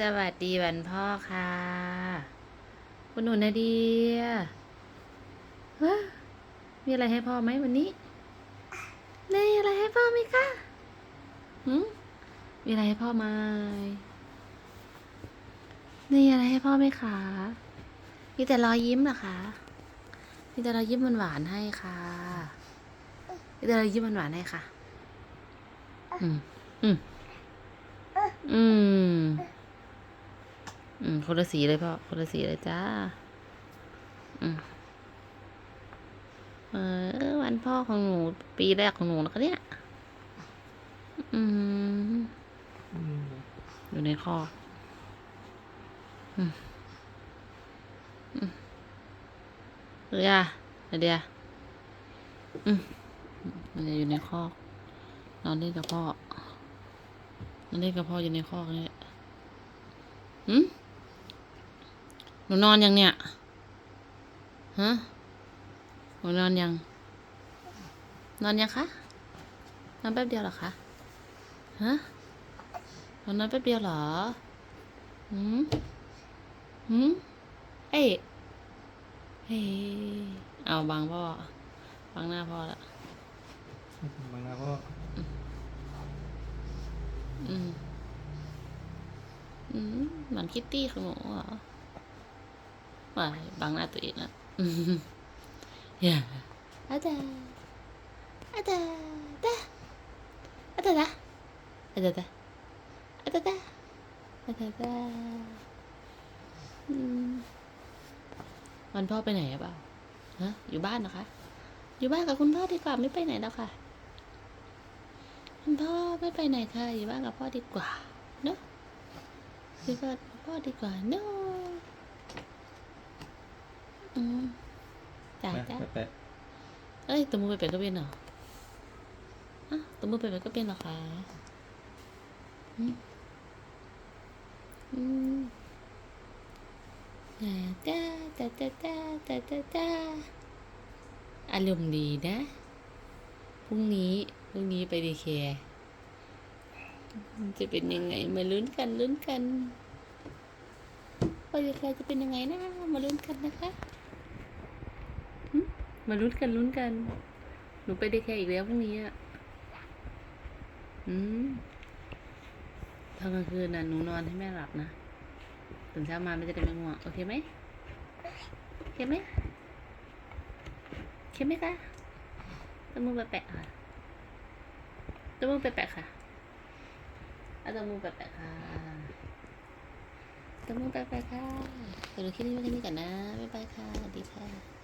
สวัสดีวันพ่อค่ะ คุณหนูนาเดียมีอะไรให้พ่อไหมวันนี้มีอะไรให้พ่อไหมคะหืมมีอะไรให้พ่อไหมมีอะไรให้พ่อไหมคะมีแต่รอยยิ้มเหรอคะมีแต่รอยยิ้มหวานๆให้ค่ะมีแต่รอยยิ้มหวานๆให้ค่ะ อืมอืมอืม อืมคนละสีเลยพ่อคนละสีเลยจ้า อืมเออ วันพ่อของหนู ปีแรกของหนูนะคะเนี่ยอืมอยู่ในคออืมอืมเดียเดียอืมมันจะอยู่ในคอกนอนเล่นกับพ่อนอนเล่นกับพ่ออยู่ในคอกนี่หืม หนูนอนยังเนี่ย ฮะ หนูนอนยัง นอนยังคะ นอนแป๊บเดียวเหรอคะ ฮะหนูนอนแป๊บเดียวเหรอ หืม หืม เอ้ยเฮ้ยเอาบังพ่อบังหน้าพ่อละบางนาก็อืม อืมเหมือนคิตตี้ของหนูเหรอ ว่าบังหน้าตัวเองละอืมอย่าอาจารย์อาจารย์ดาอาจารย์ดาอาจารย์ดาอาจารย์ดาอาจารย์ดาอืมวันพ่อไปไหนอะเปล่าฮะ อยู่บ้านนะคะ อยู่บ้านกับคุณพ่อดีกว่าไม่ไปไหนแล้วค่ะ คุณพ่อไม่ไปไหนค่ะ อยู่บ้านกับพ่อดีกว่า เนอะอยู่กับพ่อดีกว่าเนอะ อืมจ้าจ้าแปะเอ้ยตัวมือไปเป็นก็เป็นเหรออะตัวมือไปเป็นก็เป็นเหรอคะอืมอืมจ้าจ้าจ้าจ้าจ้าจ้าจ้าอารมณ์ดีนะพรุ่งนี้พรุ่งนี้ไปดีแคร์จะเป็นยังไงมาลุ้นกันลุ้นกันไปดีแคร์จะเป็นยังไงนะมาลุ้นกันนะคะหึ มาลุ้นกันลุ้นกัน หนูไปดีแคร์อีกแล้วพรุ่งนี้อะ อืมตอนกลางคืนน่ะหนูนอนให้แม่หลับนะตื่นเช้ามาไม่จะได้ไม่ง่วงโอเคไหมโอเคไหมโอเคไหมคะต้องมือแปะค่ะต้องมือแปะค่ะเอาต้องมือแปะค่ะต้องมือแปะค่ะเดี๋ยวเราคิดนี้ไว้แค่นี้ก่อนนะบ๊ายบายค่ะสวัสดีค่ะ